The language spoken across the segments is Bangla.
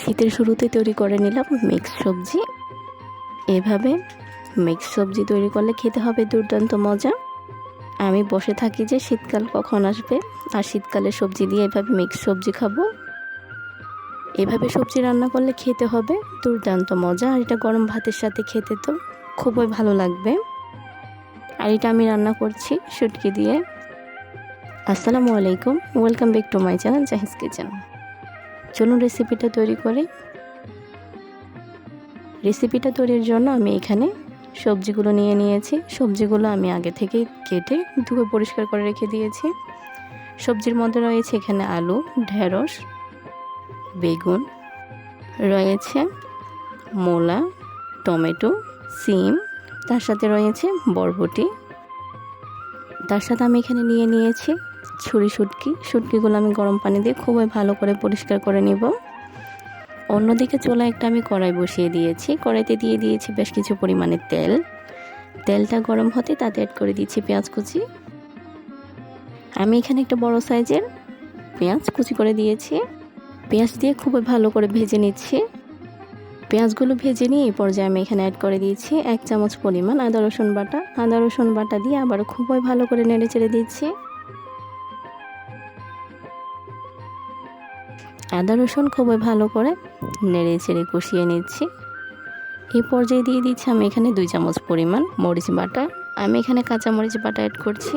শীতের শুরুতে তৈরি করে নিলাম মিক্স সবজি। এভাবে মিক্স সবজি তৈরি করলে খেতে হবে দুর্দান্ত মজা। আমি বসে থাকি যে শীতকাল কখন আসবে, আর শীতকালে সবজি দিয়ে এভাবে মিক্স সবজি খাব। এভাবে সবজি রান্না করলে খেতে হবে দুর্দান্ত মজা, আর এটা গরম ভাতের সাথে খেতে তো খুবই ভালো লাগবে। আর এটা আমি রান্না করছি শুটকি দিয়ে। আসসালামু আলাইকুম welcome back to my channel Jahiz kitchen চলুন রেসিপিটা তৈরি করি। রেসিপিটা তৈরির জন্য আমি এখানে সবজিগুলো নিয়ে নিয়েছি। সবজিগুলো আমি আগে থেকেই কেটে ধুয়ে পরিষ্কার করে রেখে দিয়েছি। সবজির মধ্যে রয়েছে এখানে আলু, ঢেঁড়স, বেগুন, রয়েছে মূলা, টমেটো, সিম, তার সাথে রয়েছে বরবটি। তার সাথে আমি এখানে নিয়ে নিয়েছি ছুরি শুটকি। শুটকিগুলো আমি গরম পানি দিয়ে খুবই ভালো করে পরিষ্কার করে নেব। অন্যদিকে চোলা একটা আমি কড়াই বসিয়ে দিয়েছি। কড়াইতে দিয়ে দিয়েছি বেশ কিছু পরিমাণে তেল। তেলটা গরম হতে তাতে অ্যাড করে দিচ্ছি পেঁয়াজ কুচি। আমি এখানে একটা বড় সাইজের পেঁয়াজ কুচি করে দিয়েছি। পেঁয়াজ দিয়ে খুবই ভালো করে ভেজে নিচ্ছি। পেঁয়াজগুলো ভেজে নিয়ে এই পর্যায়ে আমি এখানে অ্যাড করে দিয়েছি এক চামচ পরিমাণ আদা রসুন বাটা। আদা রসুন বাটা দিয়ে আবার খুবই ভালো করে নেড়ে চেড়ে দিচ্ছি। আদা রসুন খুবই ভালো করে নেড়ে চেড়ে কষিয়ে নিচ্ছি। এই পর্যায়ে দিয়ে দিচ্ছি আমি এখানে দুই চামচ পরিমাণ মরিচ বাটা। আমি এখানে কাঁচা মরিচ বাটা অ্যাড করছি।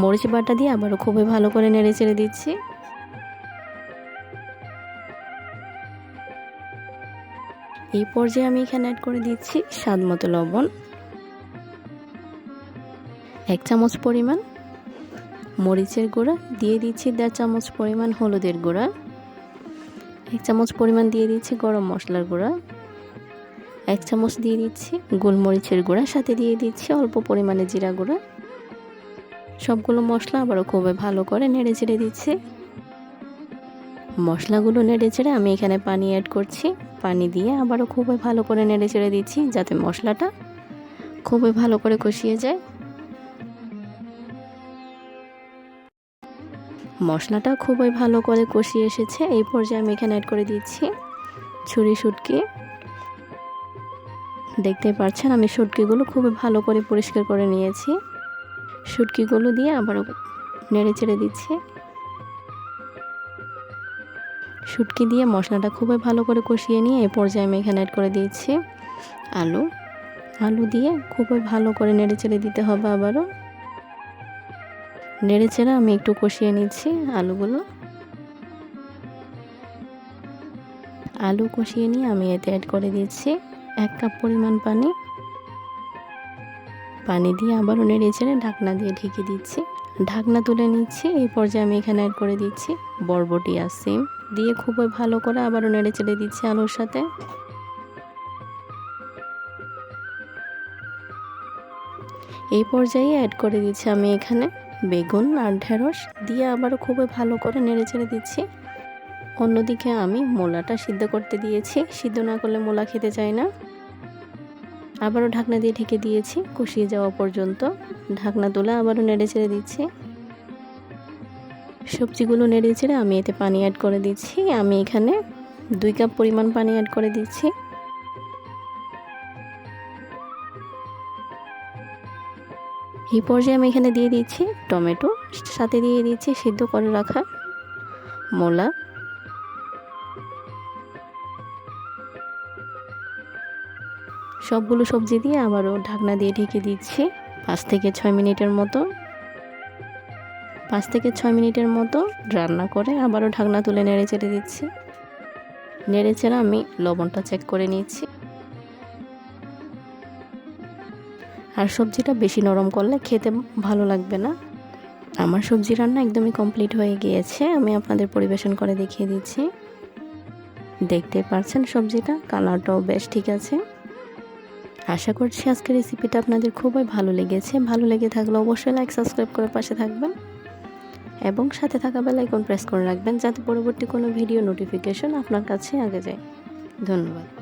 মরিচ বাটা দিয়ে আবারও খুবই ভালো করে নেড়ে চেড়ে দিচ্ছি। এই পর্যায়ে আমি এখানে অ্যাড করে দিচ্ছি স্বাদ মতো লবণ। এক চামচ পরিমাণ মরিচের গুঁড়া, দিয়ে দিচ্ছি দেড় চামচ পরিমাণ হলুদের গুঁড়া, এক চামচ পরিমাণ দিয়ে দিচ্ছি গরম মশলার গুঁড়া, এক চামচ দিয়ে দিচ্ছি গোলমরিচের গুঁড়া, সাথে দিয়ে দিচ্ছি অল্প পরিমাণে জিরা গুঁড়া। সবগুলো মশলা আবারও খুবই ভালো করে নেড়ে চেড়ে দিচ্ছি। মশলাগুলো নেড়ে চেড়ে আমি এখানে পানি অ্যাড করছি। পানি দিয়ে আবারও খুবই ভালো করে নেড়ে চেড়ে দিচ্ছি যাতে মশলাটা খুবই ভালো করে কষিয়ে যায়। মশলাটা খুবই ভালো করে কষিয়ে এসেছে। এই পর্যায়ে আমি এখানে অ্যাড করে দিচ্ছি ছুরি শুটকি। দেখতে পাচ্ছেন, আমি শুটকিগুলো খুবই ভালো করে পরিষ্কার করে নিয়েছি। শুটকিগুলো দিয়ে আবারও নেড়ে চেড়ে দিচ্ছি। শুটকি দিয়ে মশলাটা খুবই ভালো করে কষিয়ে নিয়ে এই পর্যায়ে আমি এখানে অ্যাড করে দিয়েছি আলু। আলু দিয়ে খুবই ভালো করে নেড়ে চেড়ে দিতে হবে আবারও। নেড়ে চেড়ে আমি একটু কষিয়ে নিচ্ছি আলুগুলো। আলু কষিয়ে নিয়ে আমি এতে অ্যাড করে দিচ্ছি এক কাপ পরিমাণ পানি। পানি দিয়ে আবারও নেড়ে চেড়ে ঢাকনা দিয়ে ঢেকে দিচ্ছি। ঢাকনা তুলে নিচ্ছি, এই পর্যায়ে আমি এখানে অ্যাড করে দিচ্ছি বরবটি আর সিম। দিয়ে খুবই ভালো করে আবারও নেড়ে চেড়ে দিচ্ছি আলুর সাথে। এই পর্যায়ে অ্যাড করে দিচ্ছি আমি এখানে বেগুন আর ঢেঁড়স দিয়ে আবারও খুবই ভালো করে নেড়ে চেড়ে দিচ্ছি। অন্যদিকে আমি মোলাটা সিদ্ধ করতে দিয়েছি। সিদ্ধ না করলে মোলা খেতে চাই না। আবারও ঢাকনা দিয়ে ঢেকে দিয়েছি কষিয়ে যাওয়া পর্যন্ত। ঢাকনা তুলে আবারও নেড়ে ছেড়ে দিচ্ছি। সবজিগুলো নেড়ে ছেড়ে আমি এতে পানি অ্যাড করে দিচ্ছি। আমি এখানে দুই কাপ পরিমাণ পানি অ্যাড করে দিচ্ছি। এই পর্যায়ে আমি এখানে দিয়ে দিচ্ছি টমেটো, সাথে দিয়ে দিচ্ছি সিদ্ধ করে রাখা মোলা। সবগুলো সবজি দিয়ে আবারও ঢাকনা দিয়ে ঢেকে দিচ্ছি পাঁচ থেকে ছয় মিনিটের মতো। পাঁচ থেকে ছয় মিনিটের মতো রান্না করে আবারও ঢাকনা তুলে নেড়ে চেড়ে দিচ্ছি। নেড়ে চেড়ে আমি লবণটা চেক করে নিচ্ছি। আর সবজিটা বেশি নরম করলে খেতে ভালো লাগবে না। আমার সবজি রান্না একদমই কমপ্লিট হয়ে গিয়েছে। আমি আপনাদের পরিবেশন করে দেখিয়ে দিচ্ছি। দেখতে পারছেন সবজিটা? কালারটাও বেশ ঠিক আছে। আশা করছি আজকের রেসিপিটা আপনাদের খুবই ভালো লেগেছে। ভালো লেগে থাকলে অবশ্যই লাইক সাবস্ক্রাইব করে পাশে থাকবেন। এবং সাথে থাকা বেল আইকন প্রেস করে রাখবেন যাতে পরবর্তী কোনো ভিডিও নোটিফিকেশন আপনার কাছে আগে যায়। ধন্যবাদ।